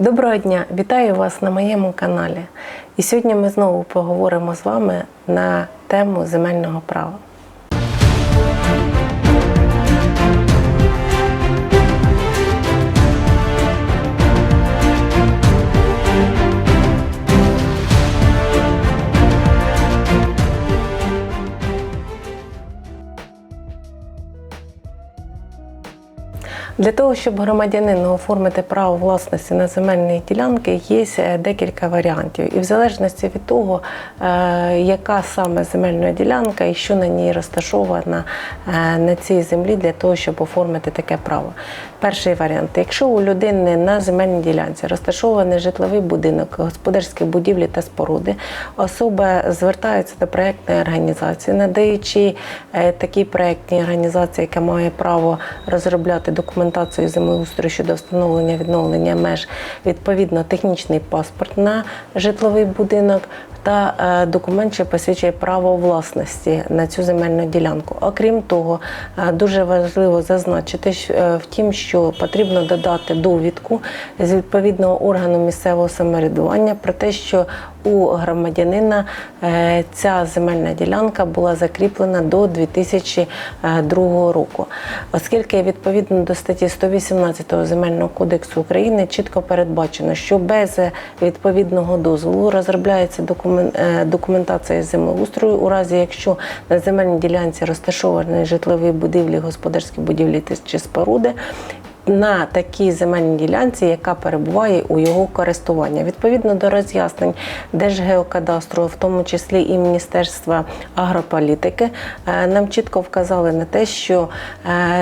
Доброго дня! Вітаю вас на моєму каналі. І сьогодні ми знову поговоримо з вами на тему земельного права. Для того, щоб громадянину оформити право власності на земельні ділянки, є е, декілька варіантів. І в залежності від того, е, яка саме земельна ділянка і що на ній розташована е, на цій землі для того, щоб оформити таке право. Перший варіант: якщо у людини на земельній ділянці розташований житловий будинок, господарські будівлі та споруди, особа звертається до проєктної організації, надаючи е, такій проєктній організації, яка має право розробляти документацію землеустрою щодо встановлення відновлення меж, відповідно технічний паспорт на житловий будинок. Та е, документ, що посвідчує право власності на цю земельну ділянку. Окрім того, е, дуже важливо зазначити е, в тім, що потрібно додати довідку з відповідного органу місцевого самоврядування про те, що у громадянина е, ця земельна ділянка була закріплена до 2002 року, оскільки відповідно до статті 118 земельного кодексу України чітко передбачено, що без відповідного дозволу розробляється е, документація землеустрою у разі, якщо на земельній ділянці розташовані житлові будівлі, господарські будівлі чи споруди на такій земельній ділянці, яка перебуває у його користуванні. Відповідно до роз'яснень Держгеокадастру, в тому числі і Міністерства агрополітики, е, нам чітко вказали на те, що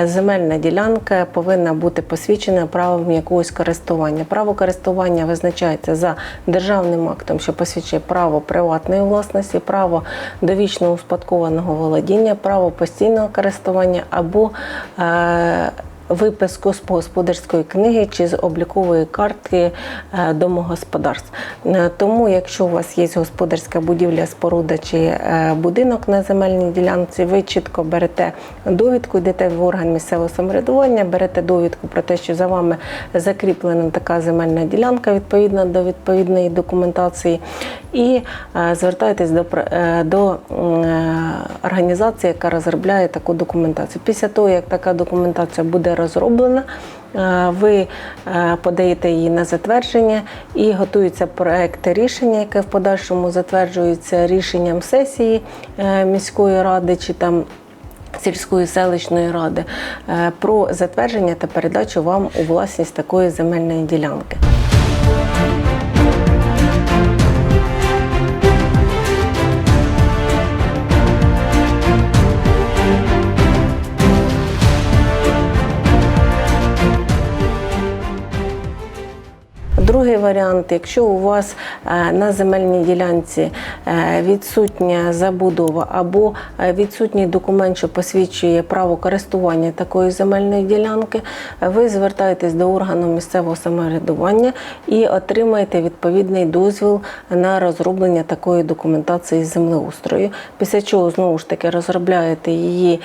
е, земельна ділянка повинна бути посвідчена правом якогось користування. Право користування визначається за державним актом, що посвідчує право приватної власності, право довічно успадкованого володіння, право постійного користування або е, виписку з господарської книги чи з облікової картки е, домогосподарств. Е, Тому, якщо у вас є господарська будівля, споруда чи е, будинок на земельній ділянці, ви чітко берете довідку, йдете в орган місцевого самоврядування, берете довідку про те, що за вами закріплена така земельна ділянка відповідно до відповідної документації, і звертаєтесь до, до організації, яка розробляє таку документацію. Після того, як така документація буде розроблена, е, ви е, подаєте її на затвердження і готується проект рішення, яке в подальшому затверджується рішенням сесії е, міської ради чи там. Сільської селищної ради про затвердження та передачу вам у власність такої земельної ділянки. Другий варіант, якщо у вас е, на земельній ділянці е, відсутня забудова або е, відсутній документ, що посвідчує право користування такої земельної ділянки, ви звертаєтесь до органу місцевого самоврядування і отримаєте відповідний дозвіл на розроблення такої документації з землеустрою. Після чого знову ж таки розробляєте її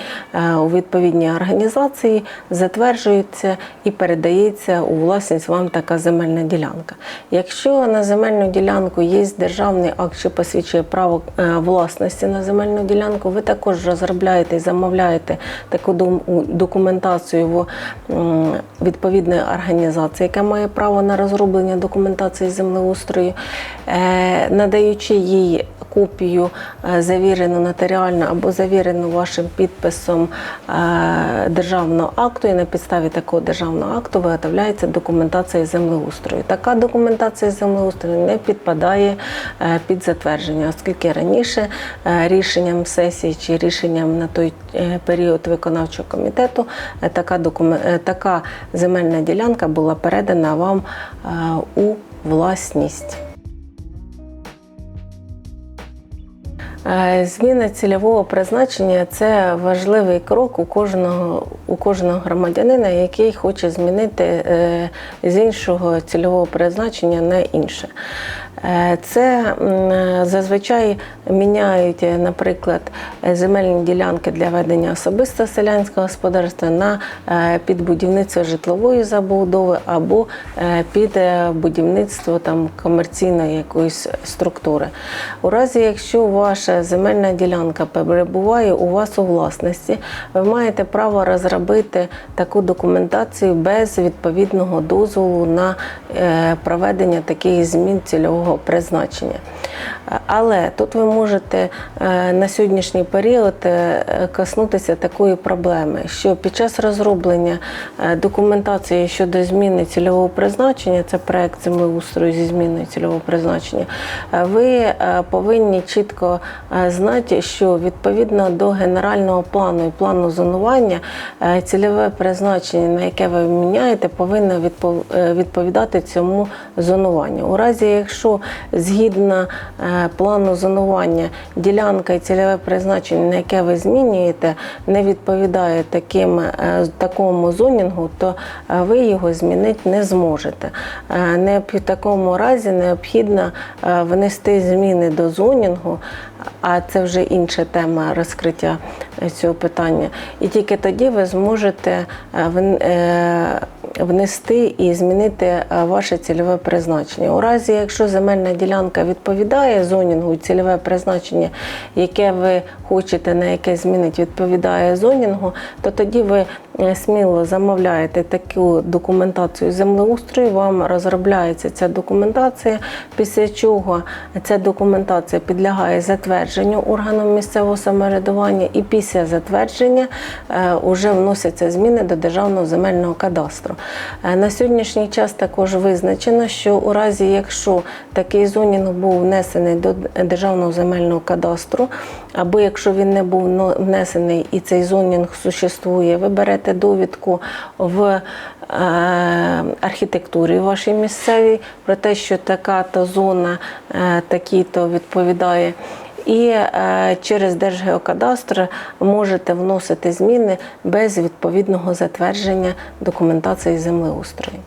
у відповідній організації, затверджується і передається у власність вам така земельна ділянка. Якщо на земельну ділянку є державний акт, що посвідчує право е, власності на земельну ділянку, ви також розробляєте і замовляєте таку документацію в відповідної організації, яка має право на розроблення документації землеустрою, е, надаючи їй копію е, завірену нотаріально або завірену вашим підписом е, державного акту, і на підставі такого державного акту виготовляється документація землеустрою. Така документація землеустрою не підпадає е, під затвердження, оскільки раніше рішенням сесії чи рішенням на той період виконавчого комітету така, докумен- е, така земельна ділянка була передана вам у власність. Зміна цільового призначення це важливий крок у кожного, у кожного громадянина, який хоче змінити е, з іншого цільового призначення на інше. Е, Це зазвичай міняють, е, наприклад, е, земельні ділянки для ведення особисто селянського господарства на е, під будівництво житлової забудови або е, під е, будівництво там комерційної якоїсь структури. У разі, якщо ваша земельна ділянка перебуває у вас у власності, ви маєте право розробити таку документацію без відповідного дозволу на е, проведення таких змін цільового призначення. Але тут ви можете е, на сьогоднішній період е, коснутися такої проблеми, що під час розроблення е, документації щодо зміни цільового призначення, це проект землеустрою зі зміною цільового призначення, ви повинні чітко знати, що відповідно до генерального плану і плану зонування цільове призначення, на яке ви міняєте, повинно відповідати цьому зонуванню. У разі, якщо згідно плану зонування ділянка і цільове призначення, на яке ви змінюєте, не відповідає таким, е, такому зонінгу, то е, ви його змінити не зможете. Е, Не в такому разі необхідно внести зміни до зонінгу, а це вже інша тема розкриття цього питання. І тільки тоді ви зможете внести і змінити е, ваше цільове призначення. У разі, якщо земельна ділянка відповідає зонінгу, цільове призначення, яке ви хочете, на яке змінити, відповідає зонінгу, то тоді ви е, сміло замовляєте таку документацію землеустрою, вам розробляється ця документація, після чого ця документація підлягає затвердженню органом місцевого самоврядування, і після затвердження вже вносяться зміни до державного земельного кадастру. Е, На сьогоднішній час також визначено, що у разі, якщо такий зонінг був внесений до державного земельного кадастру, або якщо він не був внесений і цей зонінг существує, ви берете довідку в е, архітектурі вашій місцевій про те, що така-то зона, е, такій-то відповідає. І е, через Держгеокадастр можете вносити зміни без відповідного затвердження документації землеустрою.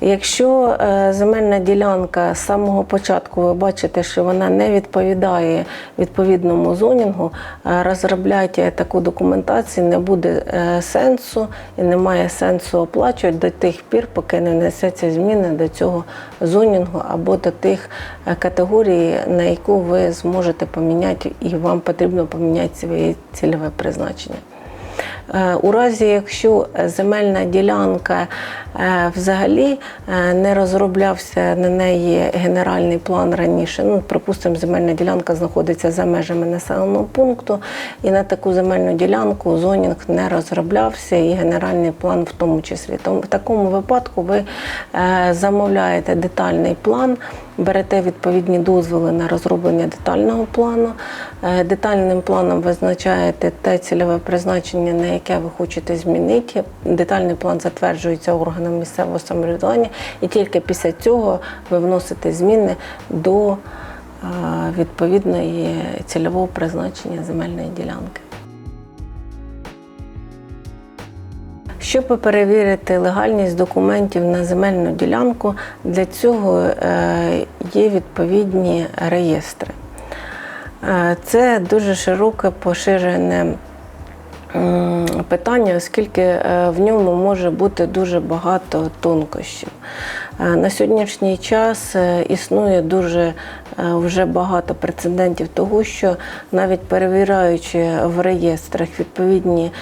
Якщо е, земельна ділянка з самого початку ви бачите, що вона не відповідає відповідному зонінгу, е, розробляти таку документацію не буде е, сенсу і немає сенсу оплачувати до тих пір, поки не внесеться зміни до цього зонінгу або до тих категорій, на яку ви зможете поміняти, і вам потрібно поміняти своє цільове призначення. Е, У разі, якщо земельна ділянка е, взагалі е, не розроблявся на неї генеральний план раніше, ну, припустимо, земельна ділянка знаходиться за межами населеного пункту, і на таку земельну ділянку зонінг не розроблявся, і генеральний план в тому числі. Тому в такому випадку ви е, замовляєте детальний план. Берете відповідні дозволи на розроблення детального плану. Е, Детальним планом визначаєте те цільове призначення, на яке ви хочете змінити. Детальний план затверджується органом місцевого самоврядування, і тільки після цього ви вносите зміни до е, відповідної цільового призначення земельної ділянки. Щоб перевірити легальність документів на земельну ділянку, для цього е, є відповідні реєстри. Е, Це дуже широке поширене питання, оскільки е, в ньому може бути дуже багато тонкощів. Е, На сьогоднішній час е, існує дуже е, вже багато прецедентів того, що навіть перевіряючи в реєстрах відповідні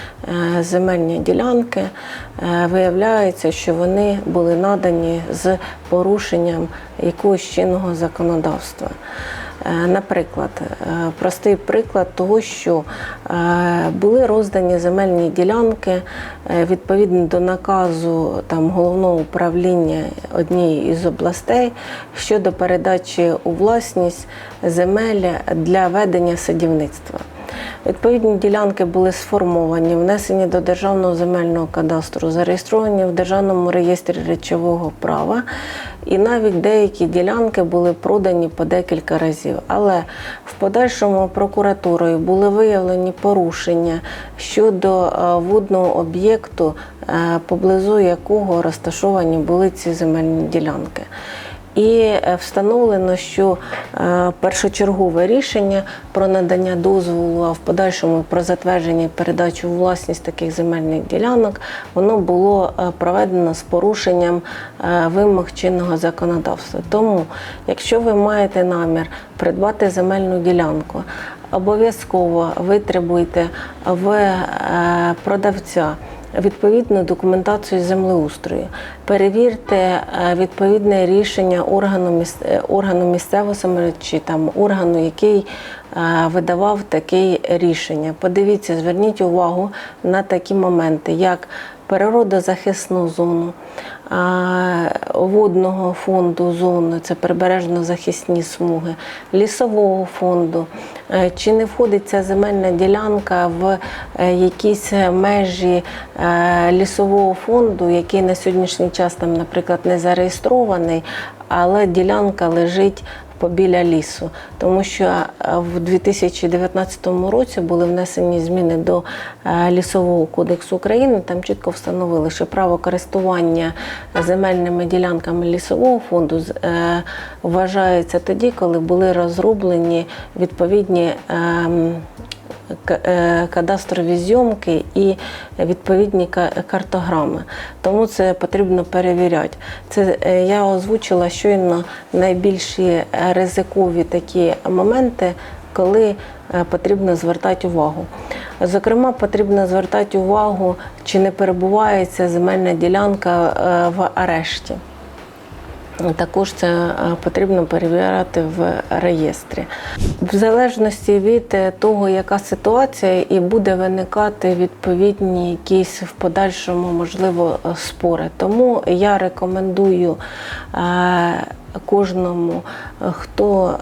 е, земельні ділянки, е, виявляється, що вони були надані з порушенням якогось чинного законодавства. Е, Наприклад, е, простий приклад того, що е, були роздані земельні ділянки відповідно до наказу там, головного управління однієї із областей щодо передачі у власність земель для ведення садівництва. Відповідні ділянки були сформовані, внесені до Державного земельного кадастру, зареєстровані в Державному реєстрі речового права, і навіть деякі ділянки були продані по декілька разів. Але в подальшому прокуратурою були виявлені порушення щодо е, водного об'єкту, е, поблизу якого розташовані були ці земельні ділянки. І е, встановлено, що е, першочергове рішення про надання дозволу, а в подальшому про затвердження і передачу власність таких земельних ділянок, воно було е, проведено з порушенням вимог чинного законодавства. Тому, якщо ви маєте намір придбати земельну ділянку, обов'язково витребуйте в продавця відповідну документацію землеустрою. Перевірте е, відповідне рішення органу, е, органу місцевого самоврядування чи там органу, який е, видавав таке рішення. Подивіться, зверніть увагу на такі моменти, як природозахисну зону, водного фонду зони, це прибережно-захисні смуги, лісового фонду. Е, Чи не входить ця земельна ділянка в е, якісь межі е, лісового фонду, який на сьогоднішній час там, наприклад, не зареєстрований, але ділянка лежить побіля лісу, тому що е, в 2019 році були внесені зміни до е, лісового кодексу України. Там чітко встановили, що право користування земельними ділянками лісового фонду е, вважається тоді, коли були розроблені відповідні. Е, кадастрові зйомки і відповідні картограми. Тому це потрібно перевіряти. Це е, я озвучила щойно найбільші ризикові такі моменти, коли е, потрібно звертати увагу. Зокрема, потрібно звертати увагу, чи не перебувається земельна ділянка в арешті. Також це е, потрібно перевіряти в реєстрі. В залежності від е, того, яка ситуація, і буде виникати відповідні якісь в подальшому, можливо, е, спори. Тому я рекомендую кожному, хто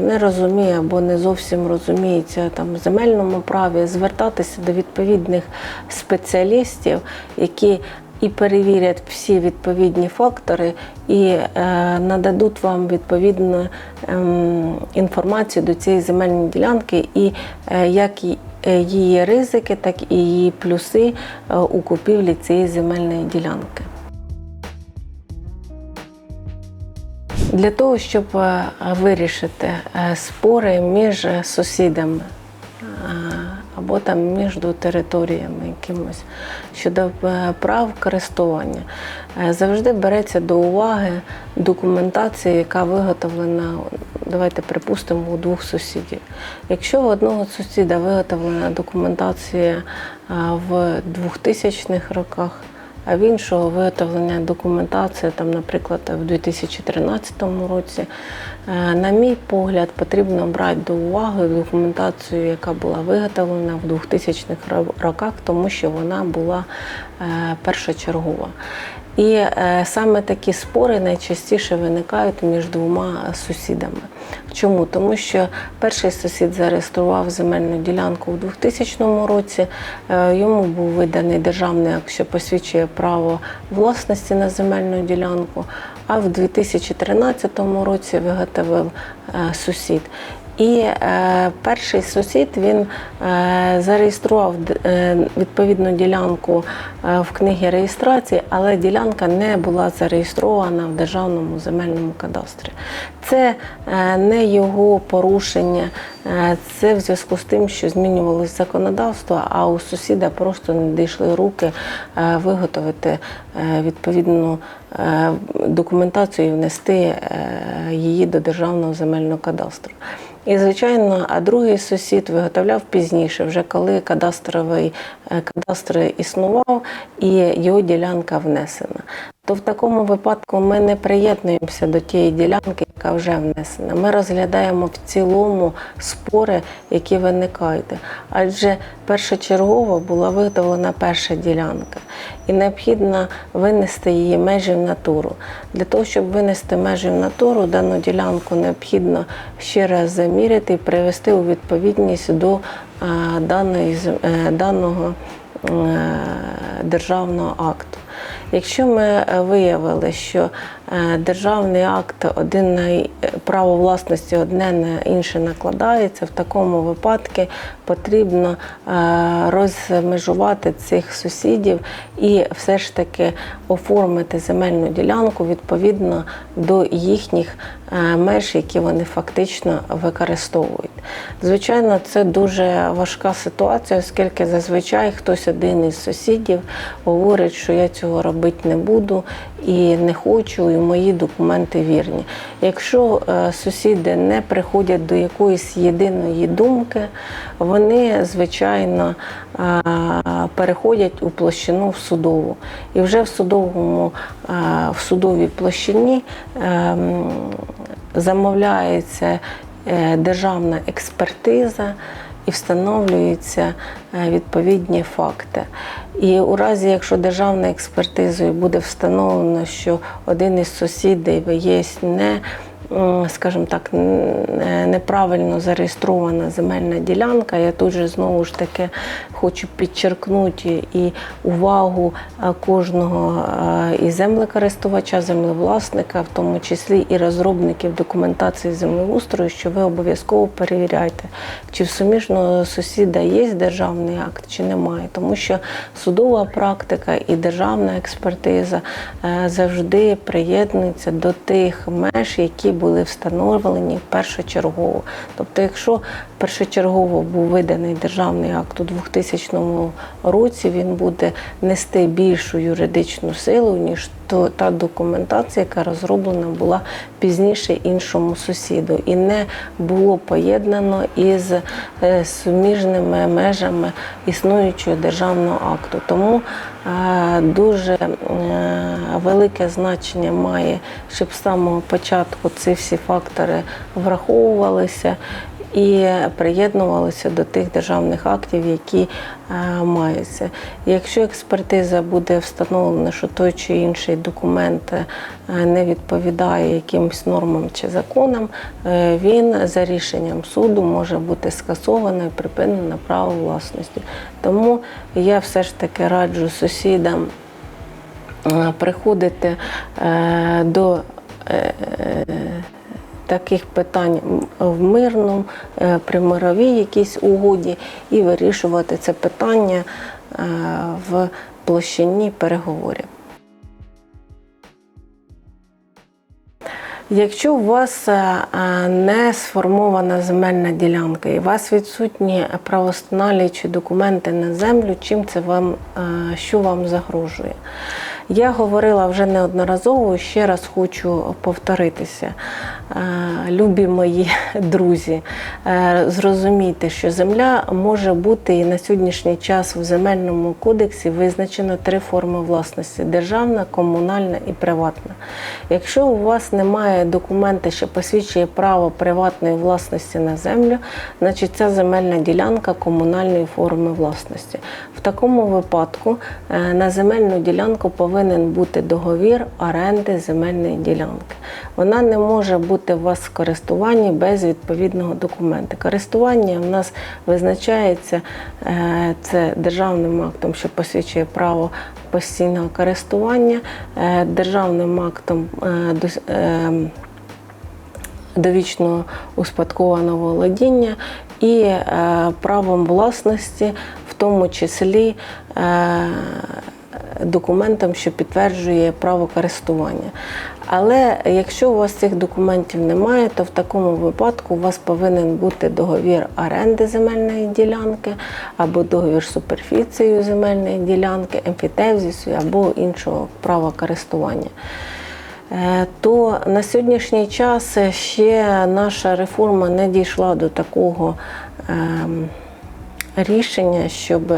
не розуміє або не зовсім розуміється там земельному праві, звертатися до відповідних спеціалістів, які і перевірять всі відповідні фактори і е, нададуть вам відповідну ем, інформацію до цієї земельної ділянки, і е, як е, її ризики, так і її плюси е, у купівлі цієї земельної ділянки. Для того, щоб е, вирішити е, спори між сусідами е, або там між територіями якимось щодо е, прав користування, е, завжди береться до уваги документація, яка виготовлена, давайте припустимо, у двох сусідів. Якщо в одного сусіда виготовлена документація е, в 2000-х роках, а в іншого виготовлення документації, там, наприклад, в 2013 році, на мій погляд, потрібно брати до уваги документацію, яка була виготовлена в 2000-х роках, тому що вона була е, першочергова. І е, саме такі спори найчастіше виникають між двома сусідами. Чому? Тому що перший сусід зареєстрував земельну ділянку у 2000 році, е, йому був виданий державний акт, що посвідчує право власності на земельну ділянку, а в 2013 році виготовив е, сусід. І е, перший сусід він е, зареєстрував е, відповідну ділянку е, в книгі реєстрації, але ділянка не була зареєстрована в державному земельному кадастрі. Це е, не його порушення, е, це в зв'язку з тим, що змінювалось законодавство, а у сусіда просто не дійшли руки е, виготовити е, відповідну е, документацію і внести е, її до державного земельного кадастру. І, звичайно, а другий сусід виготовляв пізніше, вже коли кадастровий е, кадастр існував і його ділянка внесена. То в такому випадку ми не приєднуємося до тієї ділянки, яка вже внесена. Ми розглядаємо в цілому спори, які виникають. Адже першочергово була виготовлена перша ділянка, і необхідно винести її межі в натуру. Для того, щоб винести межі в натуру, дану ділянку необхідно ще раз заміряти і привести у відповідність до е, даної, е, даного е, державного акту. Якщо ми е, виявили, що державний акт один на право власності одне на інше накладається. В такому випадку потрібно е, розмежувати цих сусідів і все ж таки оформити земельну ділянку відповідно до їхніх е, меж, які вони фактично використовують. Звичайно, це дуже важка ситуація, оскільки зазвичай хтось один із сусідів говорить, що я цього робити не буду і не хочу, мої документи вірні. Якщо е, сусіди не приходять до якоїсь єдиної думки, вони звичайно е, переходять у площину в судову. І вже в судовому е, в судовій площині ем, замовляється державна експертиза і встановлюються е, відповідні факти. І у разі, якщо державною експертизою буде встановлено, що один із сусідів є не скажімо так, неправильно зареєстрована земельна ділянка. Я тут же знову ж таки хочу підчеркнути і увагу е, кожного е, і землекористувача, землевласника, в тому числі і розробників документації землеустрою, що ви обов'язково перевіряйте, чи в суміжного сусіда є державний акт, чи немає, тому що судова практика і державна експертиза е, завжди приєднуються до тих меж, які були встановлені першочергово. Тобто, якщо першочергово був виданий державний акт у 2000 році, він буде нести більшу юридичну силу, ніж то- та документація, яка розроблена була пізніше іншому сусіду, і не було поєднано із е, суміжними межами існуючого державного акту. Тому е, дуже е, велике значення має, щоб з самого початку ці всі фактори враховувалися і приєднувалися до тих державних актів, які е, маються. Якщо експертиза буде встановлена, що той чи інший документ е, не відповідає якимось нормам чи законам, е, він за рішенням суду може бути скасовано і припинено право власності. Тому я все ж таки раджу сусідам приходити до таких питань в мирному, е, при мировій якійсь угоді і вирішувати це питання е, в площині переговорів. Якщо у вас е, не сформована земельна ділянка і у вас відсутні правостановлюючі документи на землю, чим це вам, що вам загрожує? Я говорила вже неодноразово, ще раз хочу повторитися. Е, Любі мої друзі, е, зрозумійте, що земля може бути і на сьогоднішній час в земельному кодексі визначено три форми власності: державна, комунальна і приватна. Якщо у вас немає документа, що посвідчує право приватної власності на землю, значить ця земельна ділянка комунальної форми власності. В такому випадку е, на земельну ділянку повинен бути договір оренди земельної ділянки. Вона не може бути у вас в користуванні без відповідного документа. Користування в нас визначається е, це державним актом, що посвідчує право постійного користування, е, державним актом е, довічного успадкованого володіння і правом власності, в тому числі документом, що підтверджує право користування. Але якщо у вас цих документів немає, то в такому випадку у вас повинен бути договір оренди земельної ділянки або договір суперфіцією земельної ділянки, емфітевзису або іншого права користування. Е, То на сьогоднішній час ще наша реформа не дійшла до такого ем, рішення, щоб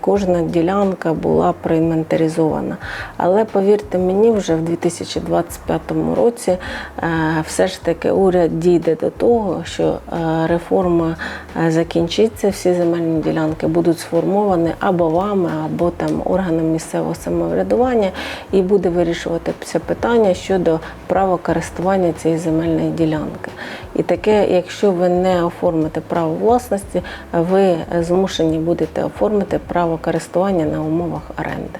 кожна ділянка була проінвентаризована. Але повірте мені, вже в 2025 році е, все ж таки уряд дійде до того, що е, реформа е, закінчиться, всі земельні ділянки будуть сформовані або вами, або там органом місцевого самоврядування, і буде вирішувати це питання щодо права користування цієї земельної ділянки. І таке, якщо ви не оформите право власності, ви змушені будете оформити право користування на умовах оренди.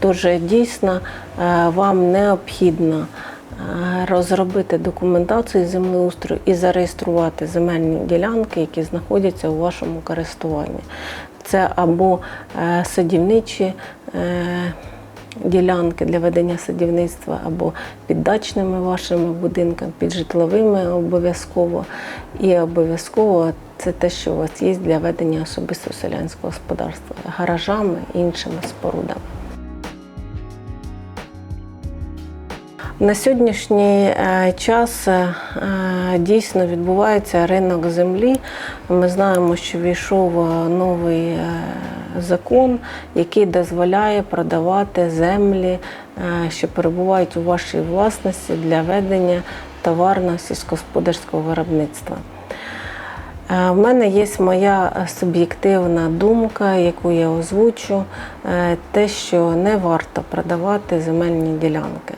Тож дійсно е, вам необхідно розробити документацію землеустрою і зареєструвати земельні ділянки, які знаходяться у вашому користуванні. Це або е, садівничі е, ділянки для ведення садівництва, або під дачними вашими будинками, під житловими обов'язково. І обов'язково це те, що у вас є для ведення особистого селянського господарства, гаражами і іншими спорудами. На сьогоднішній е, час е, дійсно відбувається ринок землі. Ми знаємо, що війшов е, новий е, закон, який дозволяє продавати землі, е, що перебувають у вашій власності для ведення товарного сільськогосподарського виробництва. Е, В мене є моя е, суб'єктивна думка, яку я озвучу, е, те, що не варто продавати земельні ділянки.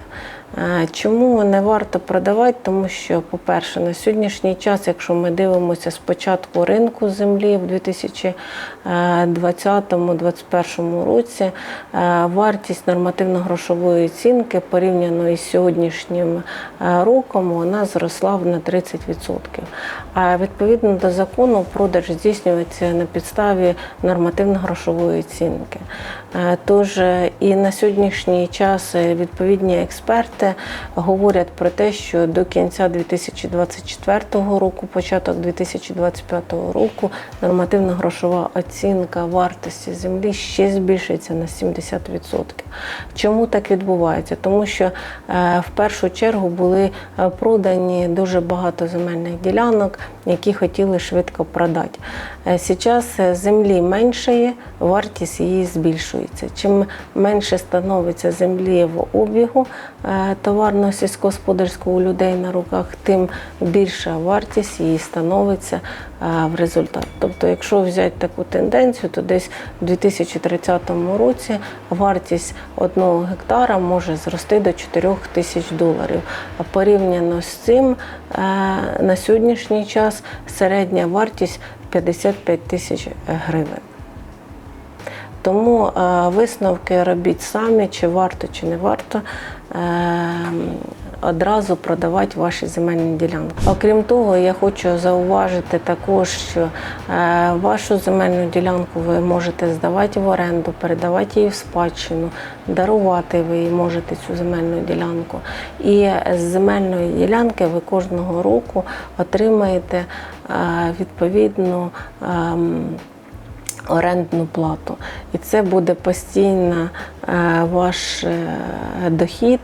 Е, Чому не варто продавати? Тому що, по-перше, на сьогоднішній час, якщо ми дивимося спочатку ринку землі в 2020-2021 році, е, вартість нормативно-грошової оцінки порівняно із сьогоднішнім е, роком вона зросла на 30%. А відповідно до закону продаж здійснюється на підставі нормативно-грошової оцінки. Е, Тож е, і на сьогоднішній час е, відповідні експерти говорять про те, що до кінця 2024 року, початок 2025 року, нормативна грошова оцінка вартості землі ще збільшиться на 70%. Чому так відбувається? Тому що в першу чергу були продані дуже багато земельних ділянок, які хотіли швидко продати. Зараз землі меншає, вартість її збільшується. Чим менше становиться землі в обігу е, товарно сільськогосподарського у людей на руках, тим більша вартість її становиться е, в результат. Тобто, якщо взяти таку тенденцію, то десь у 2030 році вартість одного гектара може зрости до 4 тисяч доларів. Порівняно з цим е, на сьогоднішній час середня вартість 55 тисяч гривень. Тому е, висновки робіть самі, чи варто, чи не варто е, одразу продавати ваші земельні ділянки. Окрім того, я хочу зауважити також, що е, вашу земельну ділянку ви можете здавати в оренду, передавати її в спадщину, дарувати ви її можете цю земельну ділянку. І з земельної ділянки ви кожного року отримаєте е, відповідну. ем, орендну плату. І це буде постійно е, ваш дохід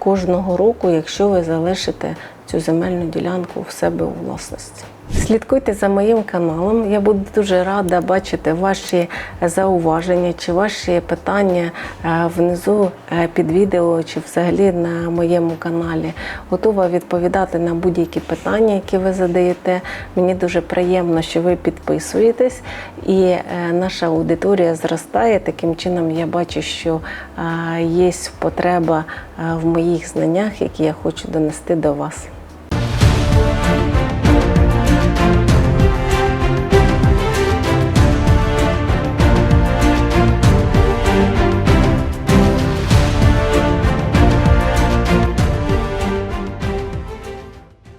кожного року, якщо ви залишите цю земельну ділянку в себе у власності. Слідкуйте за моїм каналом. Я буду дуже рада бачити ваші зауваження чи ваші питання е, внизу е, під відео чи взагалі на моєму каналі. Готова відповідати на будь-які питання, які ви задаєте. Мені дуже приємно, що ви підписуєтесь, і е, наша аудиторія зростає. Таким чином, я бачу, що є потреба в моїх знаннях, які я хочу донести до вас.